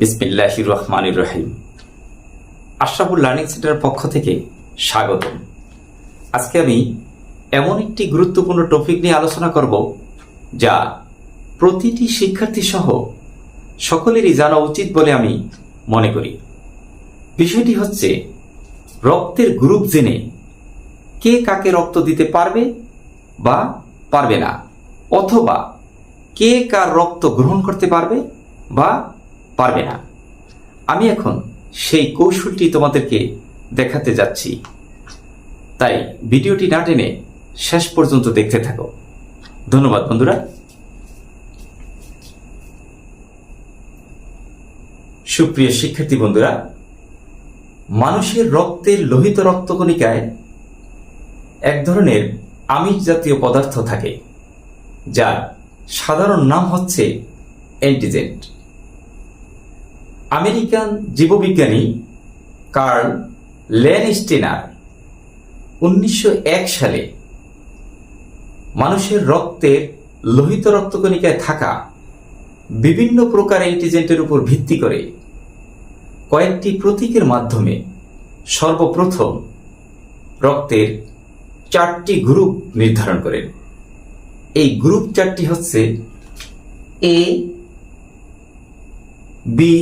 বিসমিল্লাহ রহমান রহিম আশরাফুল লার্নিং সেন্টারের পক্ষ থেকে স্বাগতম। আজকে আমি এমন একটি গুরুত্বপূর্ণ টপিক নিয়ে আলোচনা করব, যা প্রতিটি শিক্ষার্থী সহ সকলেরই জানা উচিত বলে আমি মনে করি। বিষয়টি হচ্ছে রক্তের গ্রুপ জেনে কে কাকে রক্ত দিতে পারবে বা পারবে না, অথবা কে কার রক্ত গ্রহণ করতে পারবে বা পারবে না। আমি এখন সেই কৌশলটি তোমাদেরকে দেখাতে যাচ্ছি। তাই ভিডিওটি না টেনে শেষ পর্যন্ত দেখতে থাকো। ধন্যবাদ, বন্ধুরা। সুপ্রিয় শিক্ষার্থী বন্ধুরা, মানুষের রক্তের লোহিত রক্তকণিকায় এক ধরনের আমিষ জাতীয় পদার্থ থাকে, যার সাধারণ নাম হচ্ছে অ্যান্টিজেন্ট আমেরিকান জীববিজ্ঞানী কার্ল লেনস্টেনার উনিশশো সালে মানুষের রক্তের লোহিত রক্তকণিকায় থাকা বিভিন্ন প্রকার অ্যান্টিজেন্টের উপর ভিত্তি করে কয়েকটি প্রতীকের মাধ্যমে সর্বপ্রথম রক্তের চারটি গ্রুপ নির্ধারণ করেন। এই গ্রুপ চারটি হচ্ছে এ বি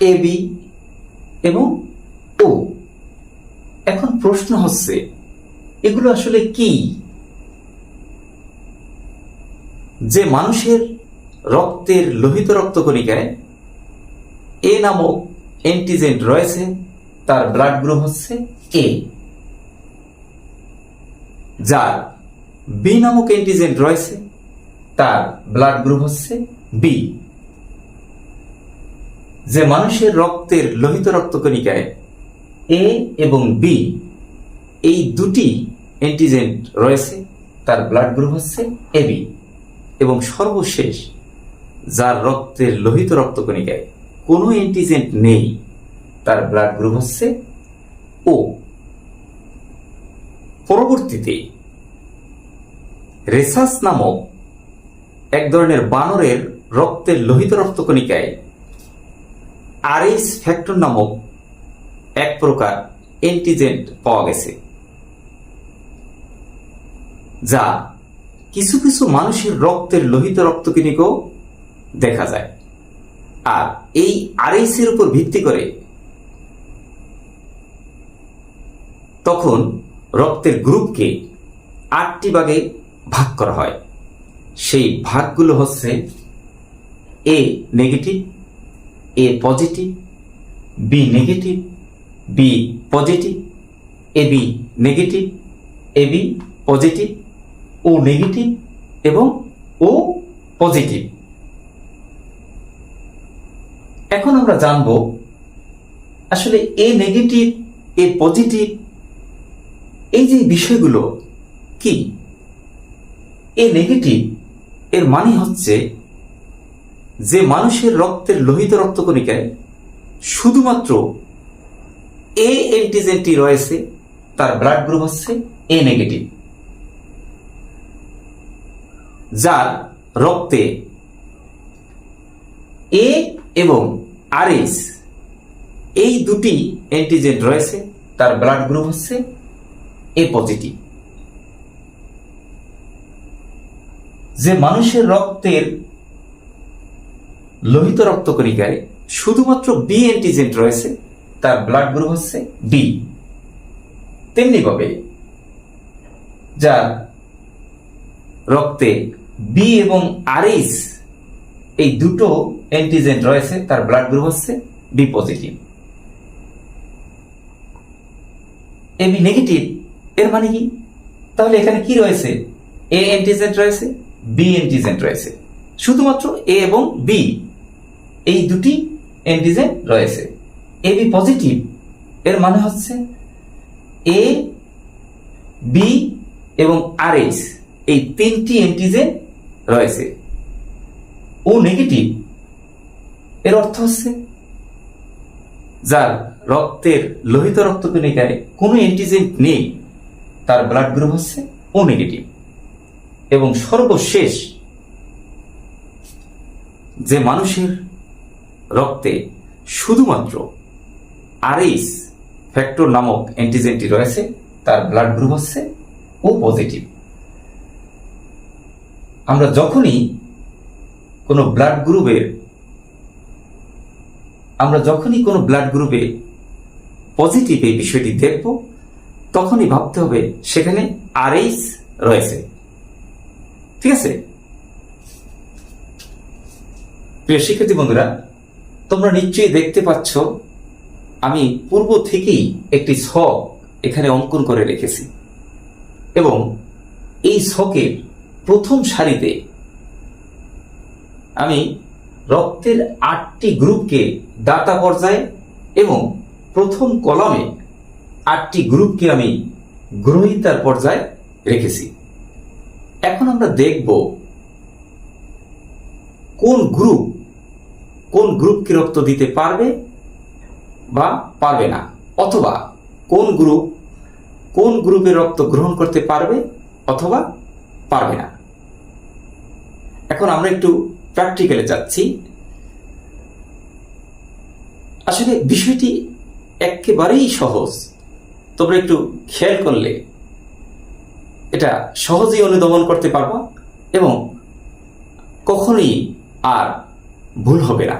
এ বি এবং ও এখন প্রশ্ন হচ্ছে, এগুলো আসলে কি? যে মানুষের রক্তের লোহিত রক্তকণিকায় এ নামক অ্যান্টিজেন্ট রয়েছে, তার ব্লাড গ্রুপ হচ্ছে এ যার বি নামক অ্যান্টিজেন্ট রয়েছে, তার ব্লাড গ্রুপ হচ্ছে বি যে মানুষের রক্তের লোহিত রক্তকণিকায় এ এবং বি এই দুটি অ্যান্টিজেন্ট রয়েছে, তার ব্লাড গ্রুপ হচ্ছে এবি এবং সর্বশেষ যার রক্তের লোহিত রক্তকণিকায় কোনো অ্যান্টিজেন্ট নেই, তার ব্লাড গ্রুপ হচ্ছে ও পরবর্তীতে রেসাস নামক এক ধরনের বানরের রক্তের লোহিত রক্তকণিকায় আরএস ফ্যাক্টর নামক এক প্রকার অ্যান্টিজেন্ট পাওয়া গেছে, যা কিছু কিছু মানুষের রক্তের লোহিত রক্তকণিকাও দেখা যায়। আর এই আরএস এর উপর ভিত্তি করে তখন রক্তের গ্রুপকে আটটি ভাগে ভাগ করা হয়। সেই ভাগগুলো হচ্ছে A negative A positive B negative B positive A B negative A B positive O negative এবং ও পজিটিভ এখন আমরা জানব, আসলে এ নেগেটিভ এ পজিটিভ এই যে বিষয়গুলো কি? এ নেগেটিভ এর মানে হচ্ছে যে মানুষের রক্তের লোহিত রক্তকণিকায় শুধুমাত্র এ অ্যান্টিজেনটি রয়েছে, তার ব্লাড গ্রুপ হচ্ছে এ নেগেটিভ যার রক্তে এ এবং আরএস এই দুটি অ্যান্টিজেন রয়েছে, তার ব্লাড গ্রুপ হচ্ছে এ পজিটিভ যে মানুষের রক্তের লোহিত রক্তকণিকায় শুধুমাত্র বি অ্যান্টিজেন্ট রয়েছে, তার ব্লাড গ্রুপ হচ্ছে বি তেমনিভাবে যার রক্তে বি এবং আরএস এই দুটো অ্যান্টিজেন্ট রয়েছে, তার ব্লাড গ্রুপ হচ্ছে বি পজিটিভ এবি নেগেটিভ এর মানে কি? তাহলে এখানে কি রয়েছে? এ অ্যান্টিজেন্ট রয়েছে বি অ্যান্টিজেন্ট রয়েছে। শুধুমাত্র এ এবং বি এই দুটি অ্যান্টিজেন রয়েছে। এ বি পজিটিভ এর মানে হচ্ছে এ বি এবং আর এইচ এই তিনটি অ্যান্টিজেন রয়েছে। ও নেগেটিভ এর অর্থ হচ্ছে যার রক্তের লোহিত রক্ত রক্তকণিকায় কোনো অ্যান্টিজেন নেই, তার ব্লাড গ্রুপ হচ্ছে ও নেগেটিভ এবং সর্বশেষ যে মানুষের রক্তে শুধুমাত্র আরএইচ ফ্যাক্টর নামক অ্যান্টিজেনটি রয়েছে, তার ব্লাড গ্রুপ হচ্ছে ও পজিটিভ আমরা যখনই কোনো ব্লাড গ্রুপের আমরা যখনই কোনো ব্লাড গ্রুপে পজিটিভ এই বিষয়টি দেখব, তখনই ভাবতে হবে সেখানে আরএইচ রয়েছে। ঠিক আছে? প্রিয় শিক্ষার্থী বন্ধুরা তোমরা নিশ্চয়ই দেখতে পাচ্ছ, আমি পূর্ব থেকেই একটি ছক এখানে অঙ্কন করে রেখেছি। এবং এই ছকের প্রথম সারিতে আমি রক্তের আটটি গ্রুপকে দাতা পর্যায়ে এবং প্রথম কলামে আটটি গ্রুপকে আমি গ্রহিতার পর্যায়ে রেখেছি। এখন আমরা দেখব কোন গ্রুপ কোন গ্রুপকে রক্ত দিতে পারবে বা পারবে না? অথবা কোন গ্রুপ, কোন গ্রুপের রক্ত গ্রহণ করতে পারবে অথবা পারবে না? এখন আমরা একটু প্র্যাকটিক্যালে যাচ্ছি। আসলে বিষয়টি একেবারেই সহজ। তোমরা একটু খেয়াল করলে এটা সহজেই অনুদমন করতে পারবা এবং কখনোই আর ভুল হবে না।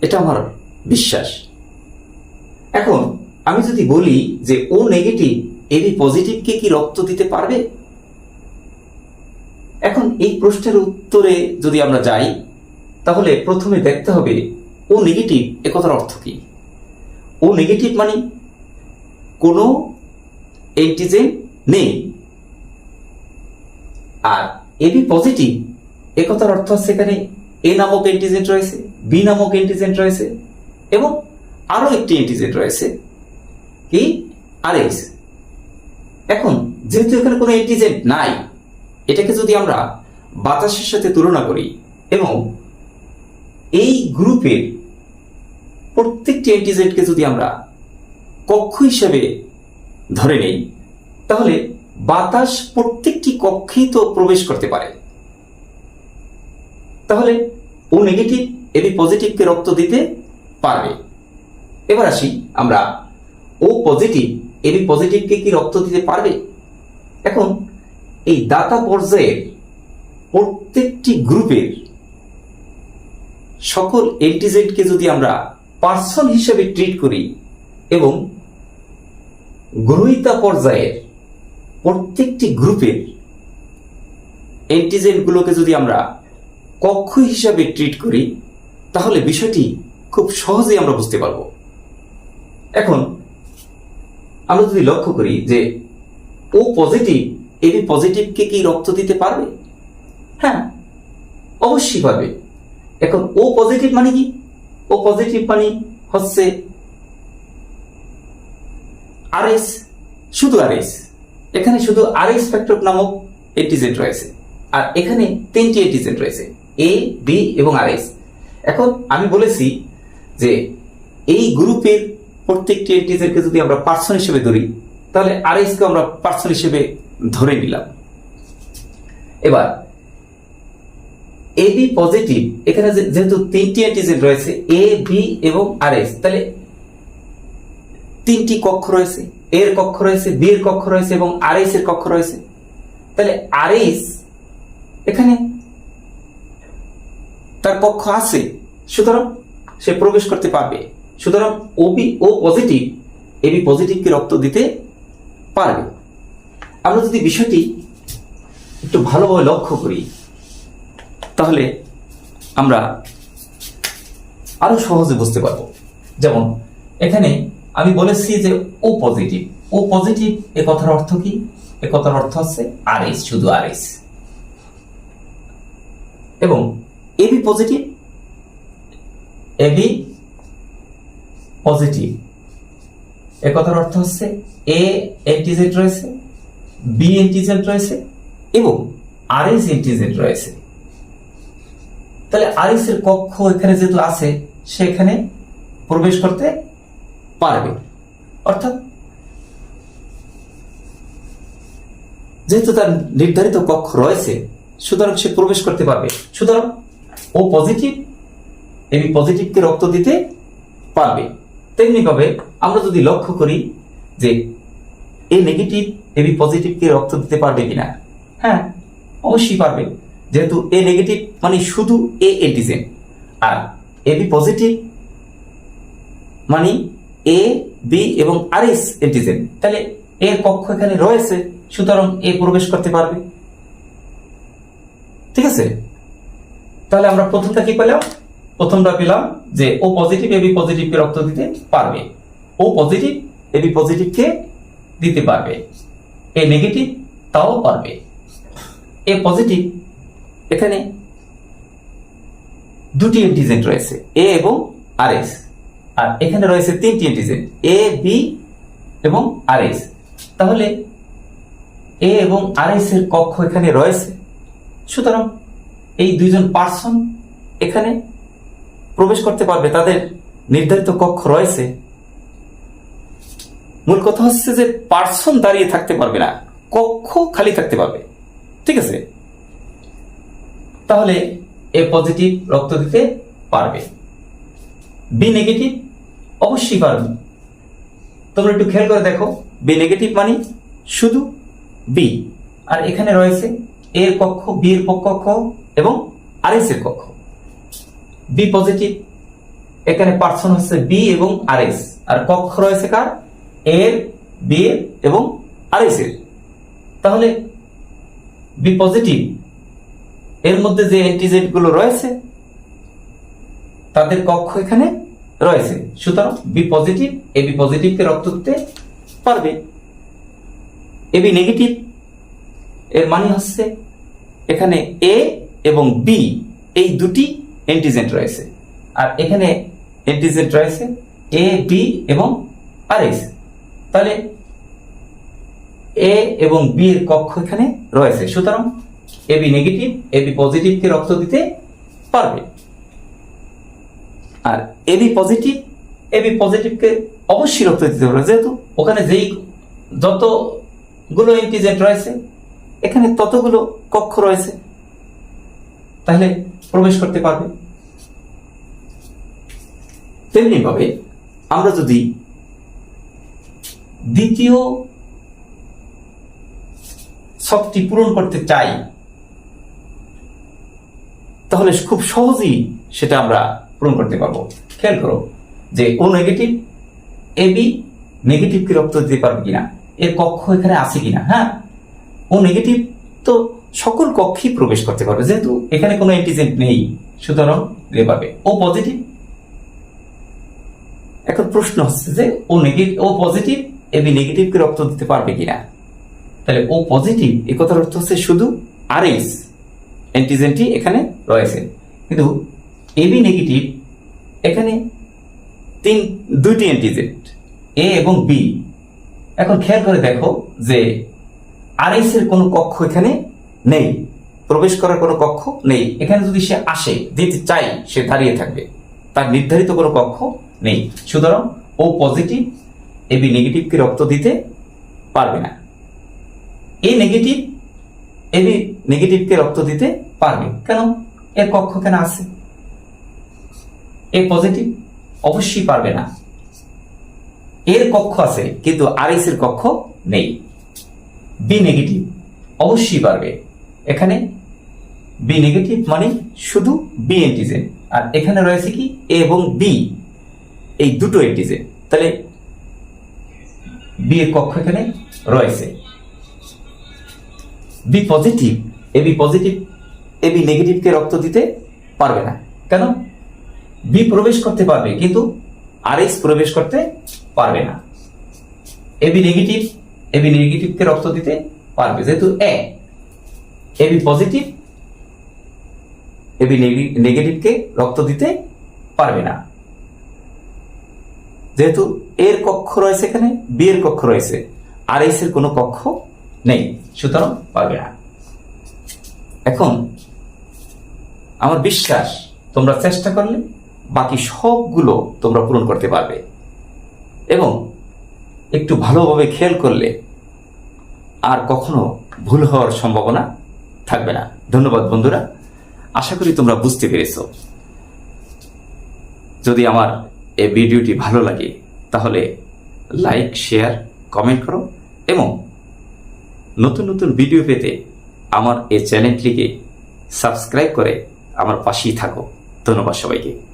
এটা আমার বিশ্বাস। এখন, আমি যদি বলি যে ও নেগেটিভ এবি পজিটিভকে কি রক্ত দিতে পারবে? এখন এই প্রশ্নের উত্তরে যদি আমরা যাই, তাহলে প্রথমে দেখতে হবে ও নেগেটিভ এ কথার অর্থ কি? ও নেগেটিভ মানে কোনো অ্যান্টিজেন নেই। আর এবি পজিটিভ এ কথার অর্থ হচ্ছে এখানে এ নামক অ্যান্টিজেন রয়েছে বি নামক অ্যান্টিজেন রয়েছে, এবং আরও একটি অ্যান্টিজেন রয়েছে, কি? আরএস এখন, যেহেতু এখানে কোনো অ্যান্টিজেন নাই, এটাকে যদি আমরা বাতাসের সাথে তুলনা করি, এবং এই গ্রুপের প্রত্যেকটি অ্যান্টিজেনকে যদি আমরা কক্ষ হিসেবে ধরে নেই, তাহলে বাতাস প্রত্যেকটি কক্ষেই তো প্রবেশ করতে পারে। তাহলে ও নেগেটিভ এবি পজিটিভকে রক্ত দিতে পারবে। এবার আসি আমরা, ও পজিটিভ এবি পজিটিভকে কি রক্ত দিতে পারবে? এখন এই দাতা পর্যায়ের প্রত্যেকটি গ্রুপের সকল অ্যান্টিজেন্টকে যদি আমরা পার্সন হিসেবে ট্রিট করি এবং গ্রহিতা পর্যায়ের প্রত্যেকটি গ্রুপের অ্যান্টিজেন্টগুলোকে যদি আমরা কক্ষ হিসাবে ট্রিট করি, তাহলে বিষয়টি খুব সহজেই আমরা বুঝতে পারব। এখন, আমরা যদি লক্ষ্য করি যে, ও পজিটিভ এবি পজিটিভকে কি রক্ত দিতে পারবে? হ্যাঁ অবশ্যই পারবে। এখন ও পজিটিভ মানে কি? ও পজিটিভ মানে হচ্ছে আরএস শুধু আরএস এখানে শুধু আরএস ফ্যাক্টর নামক এটিজেন্ট রয়েছে, আর এখানে তিনটি এন্টিজেন্ট রয়েছে। এ বি এবং আরএস এখন আমি বলেছি যে এই গ্রুপের প্রত্যেকটি এন্টিজেন্টকে যদি আমরা পার্সন হিসেবে ধরি, তাহলে আরএস কে আমরা পার্সন হিসেবে ধরে নিলাম। এবার এ বি পজিটিভ এখানে যেহেতু তিনটি অ্যান্টিজেন রয়েছে এ বি এবং আর এস তাহলে তিনটি কক্ষ রয়েছে এর কক্ষ রয়েছে বি এর কক্ষ রয়েছে এবং আর এস এর কক্ষ রয়েছে। তাহলে আর এখানে তার পক্ষ আছে। সুতরাং সে প্রবেশ করতে পারবে। সুতরাং O B O positive AB পজিটিভকে রক্ত দিতে পারবে। আমরা যদি বিষয়টি একটু ভালোভাবে লক্ষ্য করি, তাহলে আমরা আরও সহজে বুঝতে পারব। যেমন, এখানে আমি বলেছি যে ও পজিটিভ। ও পজিটিভ, এ কথার অর্থ কি? এ কথার অর্থ হচ্ছে আর এস শুধু আর এস এবং এবি পজিটিভ এবি পজিটিভ এ কথার অর্থ হচ্ছে এ অ্যান্টিজেন্ট রয়েছে বি অ্যান্টিজেন্ট রয়েছে এবং আর এস অ্যান্টিজেন্ট রয়েছে। তাহলে আরিস এর কক্ষ এখানে যেহেতু আছে, সে এখানে প্রবেশ করতে পারবে। অর্থাৎ যেহেতু তার নির্ধারিত কক্ষ রয়েছে, সুতরাং সে প্রবেশ করতে পারবে। সুতরাং ও পজিটিভ এবি পজিটিভকে রক্ত দিতে পারবে। তেমনিভাবে আমরা যদি লক্ষ্য করি যে এ নেগেটিভ এবি পজিটিভকে রক্ত দিতে পারবে কিনা হ্যাঁ অবশ্যই পারবে। যেহেতু এ নেগেটিভ মানে শুধু এ এন্টিজেন আর এবি পজিটিভ মানে এ, বি এবং আর এস এন্টিজেন তাহলে এর কক্ষ এখানে রয়েছে, সুতরাং এ প্রবেশ করতে পারবে। ঠিক আছে? তাহলে আমরা প্রথমটা কি পেলাম? প্রথমটা পেলাম যে ও পজিটিভ এবি পজিটিভকে রক্ত দিতে পারবে। ও পজিটিভ এবি পজিটিভকে দিতে পারবে। এ নেগেটিভ তাও পারবে। এ পজিটিভ এখানে দুটি এন্টিজেন রয়েছে এ এবং আর এস আর এখানে রয়েছে তিনটি এন্টিজেন এ বি এবং আর এস তাহলে এ এবং আর এস এর কক্ষ এখানে রয়েছে। সুতরাং এই দুইজন পার্সন এখানে প্রবেশ করতে পারবে, তাদের নির্ধারিত কক্ষ রয়েছে। মূল কথা হচ্ছে যে পার্সন দাঁড়িয়ে থাকতে পারবে না, কক্ষ খালি থাকতে পারবে। ঠিক আছে? তাহলে এ পজিটিভ রক্ত দিতে পারবে। বি নেগেটিভ অবশ্যই পারবে। তোমরা একটু খেয়াল করে দেখো বি নেগেটিভ মানে শুধু বি আর এখানে রয়েছে এর কক্ষ বি এর কক্ষ এবং আর এস এর কক্ষ বি পজিটিভ এখানে পার্সন হচ্ছে বি এবং আর এস আর কক্ষ রয়েছে কার? এর বি এর এবং আর এস এর। তাহলে বি পজিটিভ এর মধ্যে যে অ্যান্টিজেনগুলো রয়েছে, তাদের কক্ষ এখানে রয়েছে। সুতরাং বি পজিটিভ এ বি পজিটিভকে রক্ত দিতে পারবে। এ বি নেগেটিভ এর মানে হচ্ছে এখানে এ এবং বি এই দুটি অ্যান্টিজেন্ট রয়েছে। আর এখানে অ্যান্টিজেন্ট রয়েছে এ বি এবং আর এস তাহলে এ এবং বি এর কক্ষ এখানে রয়েছে। সুতরাং A B negative A B পজিটিভকে রক্ত দিতে পারবে। আর A B positive A B পজিটিভকে অবশ্যই রক্ত দিতে পারবে যেহেতু ওখানে যেই যতগুলো অ্যান্টিজেন্ট রয়েছে এখানে ততগুলো কক্ষ রয়েছে। তাহলে প্রবেশ করতে পারবে। তেমনি ভাবে আমরা যদি দ্বিতীয় শখটি পূরণ করতে চাই, তাহলে খুব সহজেই সেটা আমরা পূরণ করতে পারব। খেয়াল করো যে ও নেগেটিভ এ বি নেগেটিভকে রক্ত দিতে পারবে কিনা? এর কক্ষ এখানে আছে কিনা? হ্যাঁ? ও নেগেটিভ তো সকল কক্ষেই প্রবেশ করতে পারবে। যেহেতু এখানে কোনো অ্যান্টিজেন্ট নেই, সুতরাং দিতে পারবে ও পজিটিভ এখন প্রশ্ন হচ্ছে যে O negative O positive AB নেগেটিভকে রক্ত দিতে পারবে কিনা? তাহলে ও পজিটিভ এ কথার অর্থ হচ্ছে শুধু আর এস অ্যান্টিজেনটি এখানে রয়েছে। কিন্তু এবি নেগেটিভ এখানে তিন, দুইটি অ্যান্টিজেন্ট এ এবং বি। এখন খেয়াল করে দেখো যে এর কোনো কক্ষ এখানে নেই। প্রবেশ করার কোনো কক্ষ নেই। এখানে যদি সে আসে দিতে চাই সে দাঁড়িয়ে থাকবে। তার নির্ধারিত কোনো কক্ষ নেই। সুতরাং ও পজিটিভ এবি নেগেটিভকে রক্ত দিতে পারবে না। এ নেগেটিভ এবি নেগেটিভকে রক্ত দিতে পারবে। কেন? এর কক্ষ কেন আছে? এ পজিটিভ অবশ্যই পারবে না। এর কক্ষ আছে, কিন্তু আর এস এর কক্ষ নেই। বি নেগেটিভ অবশ্যই পারবে। এখানে বি নেগেটিভ মানে শুধু বি অ্যান্টিজেন আর এখানে রয়েছে কি এ এবং বি এই দুটো অ্যান্টিজেন তাহলে বি এর কক্ষ এখানে রয়েছে। B positive A B positive A B নেগেটিভকে রক্ত দিতে পারবে না। কেন? বি প্রবেশ করতে পারবে, কিন্তু আর প্রবেশ করতে পারবে না। A B negative A B নেগেটিভকে রক্ত দিতে পারবে। যেহেতু A A B positive A B নেগেটিভকে রক্ত দিতে পারবে না। যেহেতু এর কক্ষ রয়েছে এখানে বি এর কক্ষ রয়েছে, আর এস এর কোনো কক্ষ নেই, সুতরাং পারবে না। এখন, আমার বিশ্বাস, তোমরা চেষ্টা করলে বাকি সবগুলো তোমরা পূরণ করতে পারবে। এবং একটু ভালোভাবে খেয়াল করলে আর কখনো ভুল হওয়ার সম্ভাবনা থাকবে না। ধন্যবাদ, বন্ধুরা। আশা করি তোমরা বুঝতে পেরেছ। যদি আমার এই ভিডিওটি ভালো লাগে, তাহলে লাইক, শেয়ার, কমেন্ট করো এবং নতুন নতুন ভিডিও পেতে আমার এই চ্যানেলটিকে সাবস্ক্রাইব করে আমার পাশেই থাকো। ধন্যবাদ সবাইকে।